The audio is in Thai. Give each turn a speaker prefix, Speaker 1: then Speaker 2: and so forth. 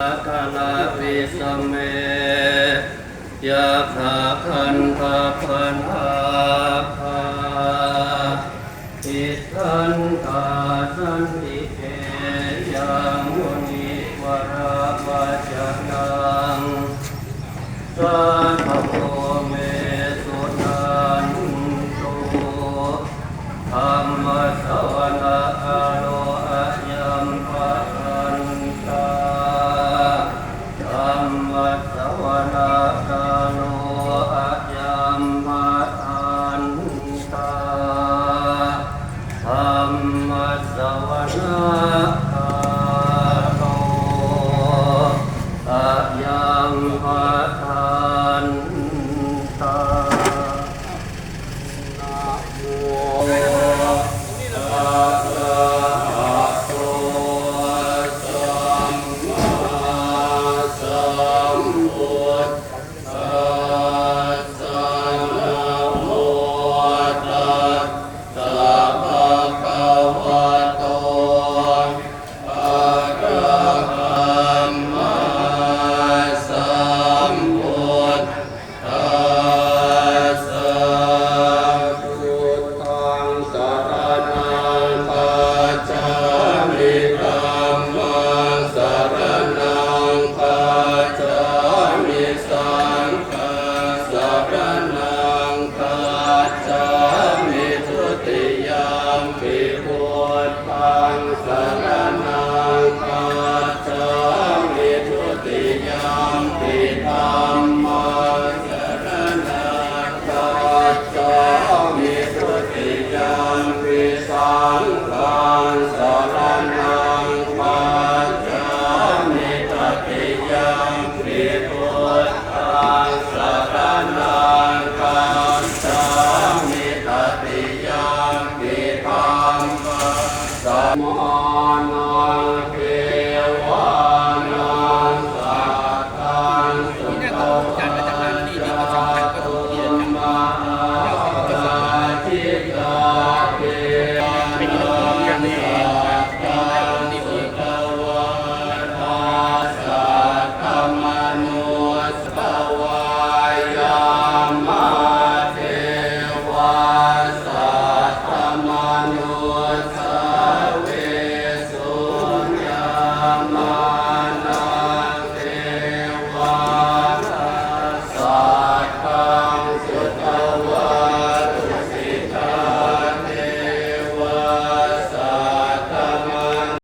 Speaker 1: กาลาปิสเมยาคาคันธาคันธาคาอิสันตาสันติเกยังมุนิวราปัจจังสา Saranam Pachami Sankha Saranam